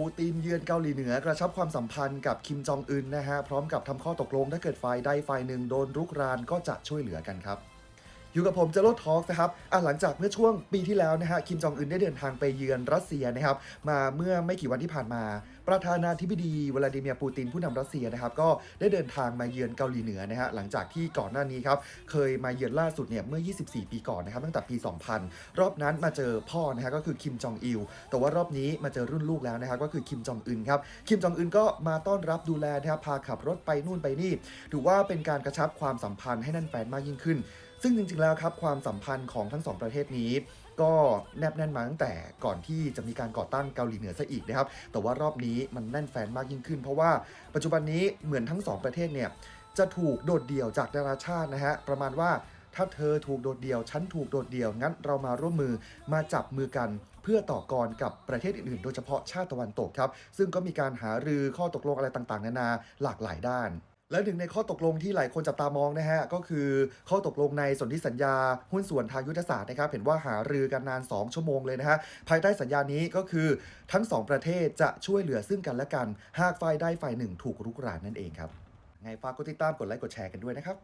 ปูตินเยือนเกาหลีเหนือกระชับความสัมพันธ์กับคิมจองอึนนะฮะพร้อมกับทำข้อตกลงถ้าเกิดฝ่ายใดฝ่ายหนึ่งโดนรุกรานก็จะช่วยเหลือกันครับ อยู่กับผมเจโรทอล์กนะครับอะหลังจากเมื่อช่วงปีที่แล้วนะฮะคิมจองอึนได้เดินทางไปเยือนรัสเซียนะครับมาเมื่อไม่กี่วันที่ผ่านมา ประธานาธิบดีวลาดิเมียร์ปูตินผู้นำรัสเซียนะครับก็ได้เดินทางมาเยือนเกาหลีเหนือนะฮะหลังจากที่ก่อนหน้านี้ครับเคยมาเยือนล่าสุดเนี่ยเมื่อ 24 ปีก่อนนะครับตั้งแต่ปี 2000 รอบนั้นมาเจอพ่อนะฮะก็คือคิมจองอิลแต่ว่ารอบนี้มาเจอรุ่นลูกแล้วนะครับก็คือคิมจองอึนครับคิมจองอึนก็มาต้อนรับดูแลนะครับพาขับรถไปนู่นไปนี่ถือว่าเป็นการกระชับความสัมพันธ์ให้แน่นแฟนมากยิ่งขึ้น ซึ่งจริงๆแล้วครับความสัมพันธ์ของทั้งสองประเทศนี้ ก็แนบแน่นมาตั้งแต่ก่อนที่จะมีการก่อตั้งเกาหลีเหนือซะอีกนะครับ แต่ว่ารอบนี้มันแน่นแฟนมากยิ่งขึ้น เพราะว่าปัจจุบันนี้เหมือนทั้งสองประเทศเนี่ยจะถูกโดดเดี่ยวจากนานาชาตินะฮะประมาณว่าถ้าเธอถูกโดดเดี่ยว ฉันถูกโดดเดี่ยว งั้นเรามาร่วมมือมาจับมือกันเพื่อต่อกรกับประเทศอื่นๆ โดยเฉพาะชาติตะวันตกครับ ซึ่งก็มีการหารือข้อตกลงอะไรต่างๆ นานาหลากหลายด้าน และหนึ่งในข้อตกลงที่หลายคนจับตามองนะฮะก็คือข้อตกลงในสนธิสัญญาหุ้นส่วนทางยุทธศาสตร์นะครับเห็นว่าหารือกันนาน 2 ชั่วโมงเลยนะฮะภายใต้สัญญานี้ก็คือทั้ง 2 ประเทศจะช่วยเหลือซึ่งกันและกัน หากฝ่ายใดฝ่ายหนึ่งถูกรุกรานนั่นเองครับไงฝากกดติดตามกดไลค์กดแชร์กันด้วยนะครับ